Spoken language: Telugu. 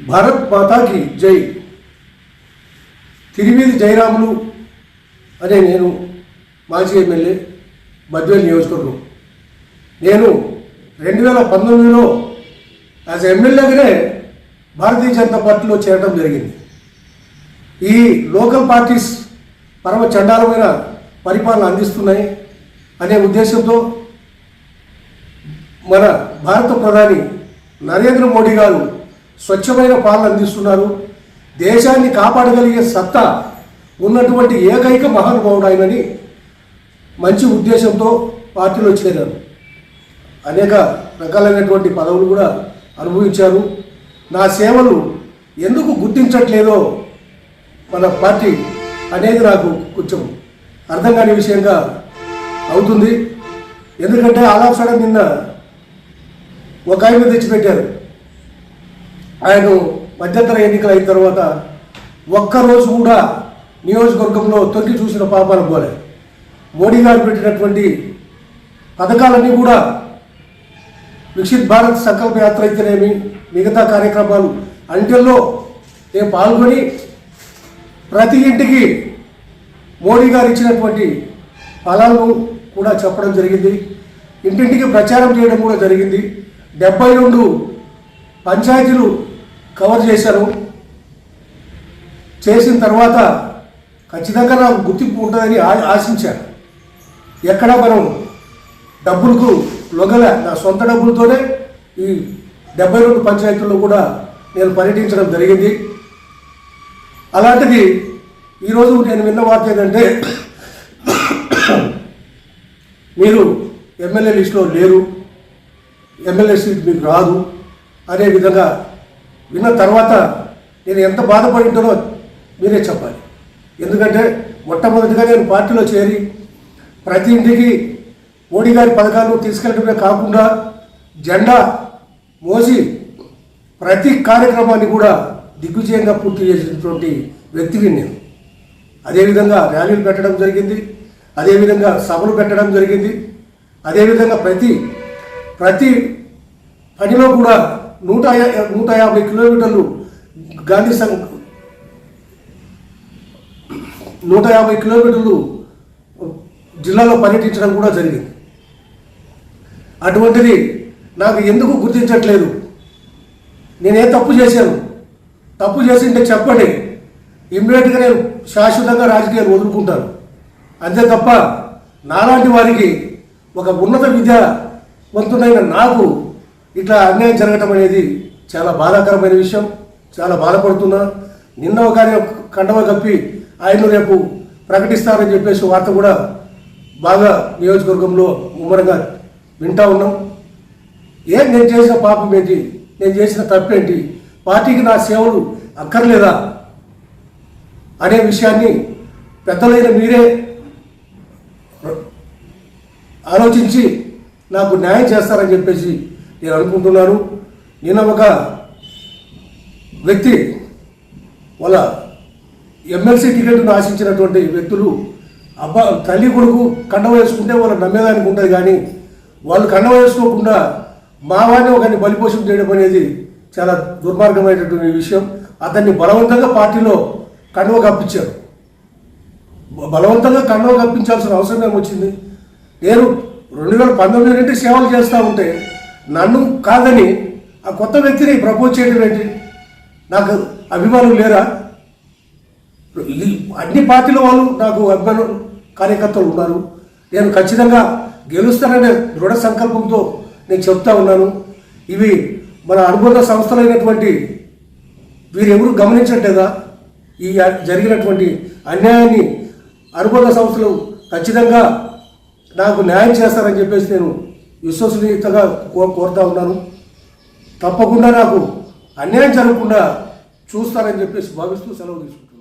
భారత్ మాతాకి జై. తిరిమీది జయరాములు అనే నేను మాజీ ఎమ్మెల్యే బద్వేల్ నియోజకవర్గం. నేను రెండు వేల పంతొమ్మిదిలో యాజ్ ఎమ్మెల్యేగానే భారతీయ జనతా పార్టీలో చేరడం జరిగింది. ఈ లోకల్ పార్టీస్ పరమ చండాలమైన పరిపాలన అందిస్తున్నాయి అనే ఉద్దేశంతో మన భారత ప్రధాని నరేంద్ర మోడీ గారు స్వచ్ఛమైన పాలన అందిస్తున్నారు. దేశాన్ని కాపాడగలిగే సత్తా ఉన్నటువంటి ఏకైక మహానుభావుడు ఆయనని మంచి ఉద్దేశంతో పార్టీలో చేరారు. అనేక రకాలైనటువంటి పదవులు కూడా అనుభవించారు. నా సేవలు ఎందుకు గుర్తించట్లేదో మన పార్టీ అనేది నాకు కొంచెం అర్థం కాని విషయంగా అవుతుంది. ఎందుకంటే ఆల్ సడన్ నిన్న ఒక ఆయన తెచ్చిపెట్టారు. ఆయన మధ్యంతర ఎన్నికలు అయిన తర్వాత ఒక్కరోజు కూడా నియోజకవర్గంలో తొక్కి చూసిన పాపాలు పోలే. మోడీ గారు పెట్టినటువంటి పథకాలన్నీ కూడా విక్షిత్ భారత్ సంకల్ప యాత్ర అయితేనేమి మిగతా కార్యక్రమాలు అంటల్లో నేను పాల్గొని ప్రతి ఇంటికి మోడీ గారు ఇచ్చినటువంటి ఫలాలను కూడా చెప్పడం జరిగింది. ఇంటింటికి ప్రచారం చేయడం కూడా జరిగింది. డెబ్బై రెండు పంచాయతీలు కవర్ చేశాను చేసిన తర్వాత ఖచ్చితంగా నాకు గుర్తింపు ఉంటుందని ఆశించాను ఎక్కడ మనం డబ్బులకు లొగల. నా సొంత డబ్బులతోనే ఈ డెబ్బై రెండు పంచాయతీల్లో కూడా నేను పర్యటించడం జరిగింది. అలాంటిది ఈరోజు నేను విన్న వార్త ఏంటంటే మీరు ఎమ్మెల్యే లిస్టులో లేరు. ఎమ్మెల్యే సీట్ మీకు రాదు. అనే విధంగా విన్న తర్వాత నేను ఎంత బాధపడి ఉంటానో మీరే చెప్పాలి. ఎందుకంటే మొట్టమొదటిగా నేను పార్టీలో చేరి ప్రతి ఇంటికి మోడీ గారి పథకాలను తీసుకెళ్ళడమే కాకుండా జెండా మోసి ప్రతి కార్యక్రమాన్ని కూడా దిగ్విజయంగా పూర్తి చేసినటువంటి వ్యక్తిని నేను. అదేవిధంగా ర్యాలీలు పెట్టడం జరిగింది. అదేవిధంగా సభలు పెట్టడం జరిగింది. అదేవిధంగా ప్రతి ప్రతి పనిలో కూడా నూట యా- నూట యాభై కిలోమీటర్లు గాంధీ సంఘ నూట యాభై కిలోమీటర్లు జిల్లాలో పర్యటించడం కూడా జరిగింది. అటువంటిది నాకు ఎందుకు గుర్తించట్లేదు? నేనే తప్పు చేశాను? తప్పు చేసింటే చెప్పండి. ఇమ్మీడియట్గా నేను శాశ్వతంగా రాజకీయాలు వదులుకుంటాను. అంతే తప్ప నాలాంటి వారికి ఒక ఉన్నత విద్య వంతునైన నాకు ఇట్లా అన్యాయం జరగటం అనేది చాలా బాధాకరమైన విషయం చాలా బాధపడుతున్నా. నిన్న ఒక కండవ కప్పి ఆయన రేపు ప్రకటిస్తారని చెప్పేసి వార్త కూడా బాగా నియోజకవర్గంలో ముమ్మరంగా వింటా ఉన్నాం. ఏం నేను చేసిన పాపం ఏంటి? నేను చేసిన తప్పేంటి? పార్టీకి నా సేవలు అక్కర్లేదా? అనే విషయాన్ని పెద్దలైన మీరే ఆలోచించి నాకు న్యాయం చేస్తారని చెప్పేసి నేను అనుకుంటున్నాను. నిన్న ఒక వ్యక్తి వాళ్ళ ఎమ్మెల్సీ టికెట్ను ఆశించినటువంటి వ్యక్తులు అబ్బా తల్లి కొడుకు కండ వేసుకుంటే వాళ్ళు నమ్మేదానికి ఉంటుంది కానీ వాళ్ళు కండ వేసుకోకుండా మా వాడిని ఒకరిని బలిపోషం చేయడం అనేది చాలా దుర్మార్గమైనటువంటి విషయం. అతన్ని బలవంతంగా పార్టీలో కండువ కప్పించారు. బలవంతంగా కండువ కప్పించాల్సిన అవసరం ఏమొచ్చింది? నేను రెండు వేల పంతొమ్మిది నుండి సేవలు చేస్తూ ఉంటే నన్ను కాదని ఆ కొత్త వ్యక్తిని ప్రపోజ్ చేయడం ఏంటి? నాకు అభిమానులు లేరా? అన్ని పార్టీల వాళ్ళు నాకు అభిమాన కార్యకర్తలు ఉన్నారు. నేను ఖచ్చితంగా గెలుస్తాననే దృఢ సంకల్పంతో నేను చెప్తా ఉన్నాను. ఇవి మన అనుబంధ సంస్థలైనటువంటి వీరెవరు గమనించట్లేదా? ఈ జరిగినటువంటి అన్యాయాన్ని అనుబంధ సంస్థలు ఖచ్చితంగా నాకు న్యాయం చేస్తారని చెప్పేసి నేను విశ్వసనీయతగా కో కోరుతా ఉన్నాను. తప్పకుండా నాకు అన్యాయం జరగకుండా చూస్తారని చెప్పేసి భావిస్తూ సెలవు తీసుకుంటాను